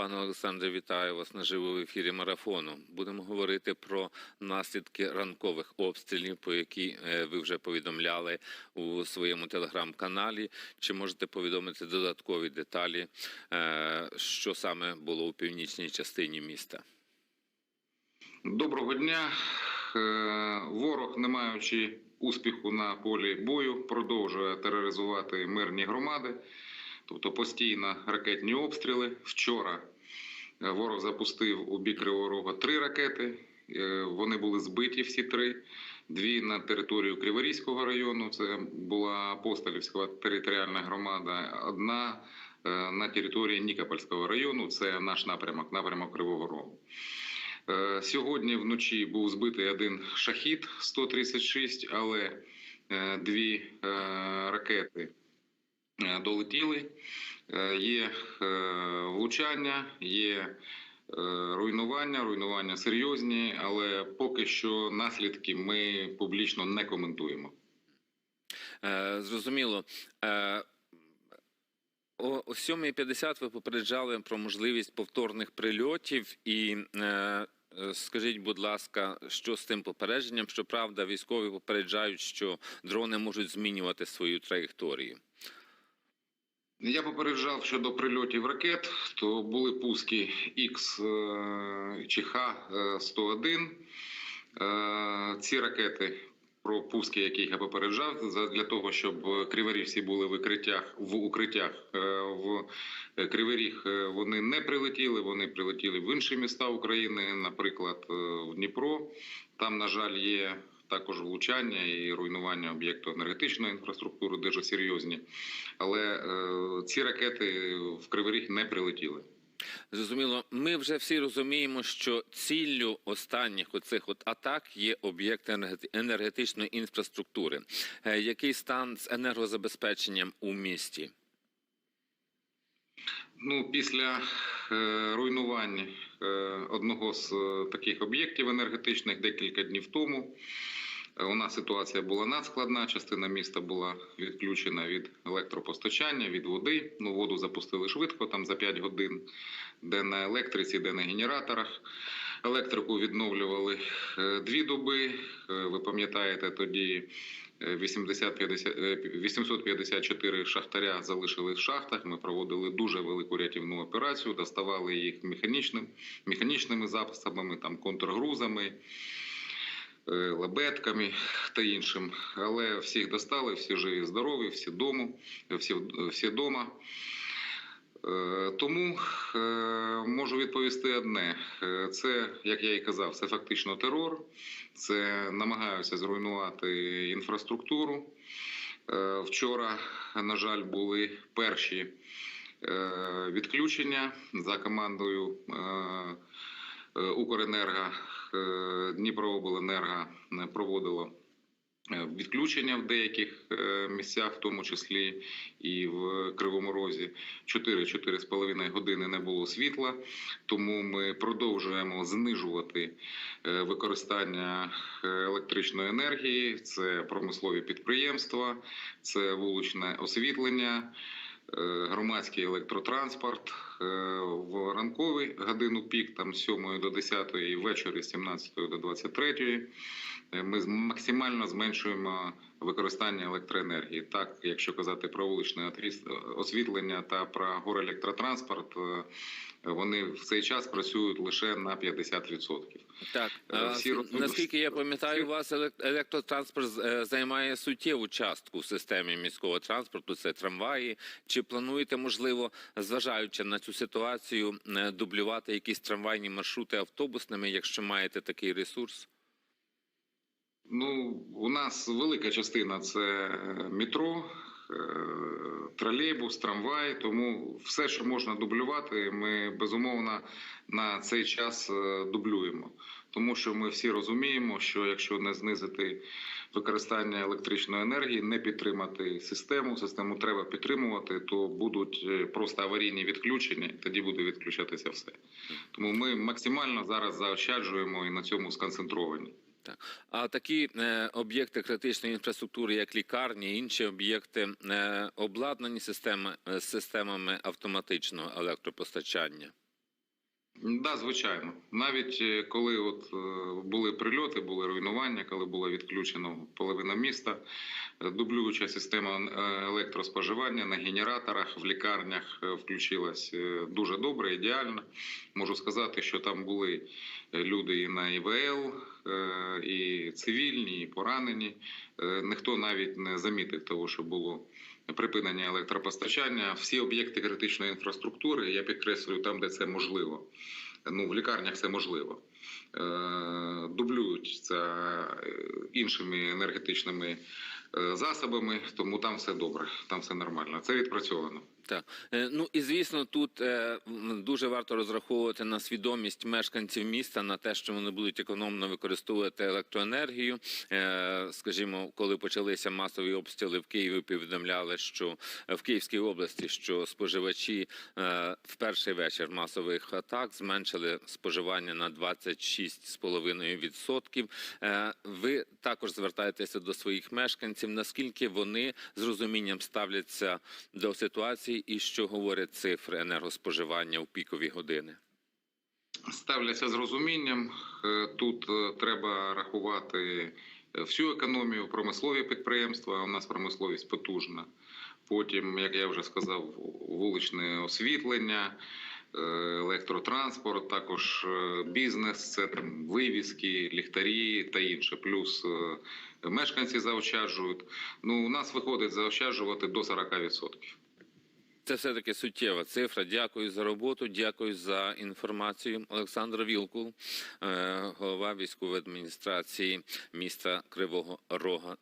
Пане Олександре, вітаю вас наживо в ефірі марафону. Будемо говорити про наслідки ранкових обстрілів, по які е, ви вже повідомляли у своєму телеграм-каналі. Чи можете повідомити додаткові деталі, е, що саме було у північній частині міста? Доброго дня. Е, Ворог, не маючи успіху на полі бою, продовжує тероризувати мирні громади, тобто постійно ракетні обстріли. Вчора е, ворог запустив у бік Кривого Рога три ракети. Е, Вони були збиті всі три. Дві на територію Криворізького району. Це була Апостолівська територіальна громада. Одна е, на території Нікопольського району. Це наш напрямок, напрямок Кривого Рогу. Сьогодні вночі був збитий один шахід 136, але дві ракети долетіли. Е, Є е, влучання, є е, руйнування, руйнування серйозні, але поки що наслідки ми публічно не коментуємо. Е, Зрозуміло. Е, О о 7.50 ви попереджали про можливість повторних прильотів і. е, е, Скажіть, будь ласка, що з тим попередженням? Щоправда, військові попереджають, що дрони можуть змінювати свою траєкторію. Я попереджав щодо прильотів ракет, то були пуски е, чи Х-101. Е, Ці ракети, про пуски, яких я попереджав, для того, щоб криворі всі були в укриттях, в укриттях е, в Кривий Ріг е, вони не прилетіли, вони прилетіли в інші міста України, наприклад, е, в Дніпро. Там, на жаль, є також влучання і руйнування об'єкту енергетичної інфраструктури дуже серйозні. Але е, ці ракети в Кривий Ріг не прилетіли. Зрозуміло, ми вже всі розуміємо, що ціллю останніх оцих от атак є енергет- енергетичної інфраструктури. Е, Який стан з енергозабезпеченням у місті? Ну, після е, руйнувань е, одного з е, таких об'єктів енергетичних декілька днів тому. Е, У нас ситуація була надскладна. Частина міста була відключена від електропостачання, від води. Ну, воду запустили швидко, там за 5 годин, де на електриці, де на генераторах. Електрику відновлювали е, дві доби. Е, Ви пам'ятаєте, тоді е, 80, 50, е, 854 шахтаря залишили в шахтах. Ми проводили дуже велику рятівну операцію, доставали їх механічним, механічними засобами, там контргрузами, лебедками та іншим. Але всіх достали, всі живі, здорові, всі дому, всі, всі дома. Е, Тому е, можу відповісти одне: Е, це, як я і казав, це фактично терор, це намагаються зруйнувати інфраструктуру. Е, Вчора, на жаль, були перші е, відключення за командою е, е, Укренерго е, Дніпрообленерго е, проводило е, відключення в деяких е, місцях, в тому числі і в Кривому Розі. 4-4,5 години не було світла, тому ми продовжуємо знижувати е, використання е, електричної енергії. Це промислові підприємства, це вуличне освітлення. Е, Громадський електротранспорт е, в ранковий годину пік, там з 7 до 10 і ввечері з 17 до 23 е, ми з- максимально зменшуємо використання електроенергії. Так, якщо казати про вуличне освітлення та про горелектротранспорт, е, вони в цей час працюють лише на 50%. Так, Е, всі роз- наскільки я пам'ятаю, у вас елек- електротранспорт е, займає суттєву частку в системі міського транспорту. Це трамваї. Чи плануєте, можливо, зважаючи на цю ситуацію, е, дублювати якісь трамвайні маршрути автобусними, якщо маєте такий ресурс? Ну, у нас велика частина це е, метро, е, тролейбус, трамвай. Тому все, що можна дублювати, ми безумовно на цей час е, дублюємо. Тому що ми всі розуміємо, що якщо не знизити використання електричної енергії, не підтримати систему, систему треба підтримувати, то будуть просто аварійні відключення, тоді буде відключатися все. Тому ми максимально зараз заощаджуємо і на цьому сконцентровані. Так. А такі е, об'єкти критичної інфраструктури, як лікарні, інші об'єкти, е, обладнані системи, е, системами автоматичного електропостачання. Да, звичайно. Навіть е, коли от е, були прильоти, були руйнування, коли було відключено половина міста, е, дублююча система електроспоживання на генераторах в лікарнях включилась дуже добре, ідеально. Можу сказати, що там були люди і на ІВЛ, і цивільні, і поранені. Е, Ніхто навіть не замітив того, що було припинення електропостачання. Всі об'єкти критичної інфраструктури, я підкреслюю, там, де це можливо. Ну, в лікарнях це можливо. Дублюють Дублюються е, іншими енергетичними е, засобами, тому там все добре, там все нормально. Це відпрацьовано. Е, Ну і звісно, тут е, дуже варто розраховувати на свідомість мешканців міста на те, що вони будуть економно використовувати електроенергію. Е, Скажімо, коли почалися масові обстріли в Києві, повідомляли, що е, в Київській області, що споживачі е, в перший вечір масових атак зменшили споживання на 26,5%. Е, Ви також звертаєтеся до своїх мешканців. Наскільки вони з розумінням ставляться до ситуації і що говорять цифри енергоспоживання у пікові години? ставляться з розумінням. Е, Тут е, треба рахувати е, всю економію, промислові підприємства. У нас промисловість потужна. Потім, як я вже сказав, вуличне освітлення, електротранспорт, також бізнес, це там вивіски, ліхтарі та інше. Плюс мешканці заощаджують. Ну, у нас виходить заощаджувати до 40%. Це все таки суттєва цифра. Дякую за роботу. Дякую за інформацію. Олександр Вілкул, е, голова військової адміністрації міста Кривого Рога.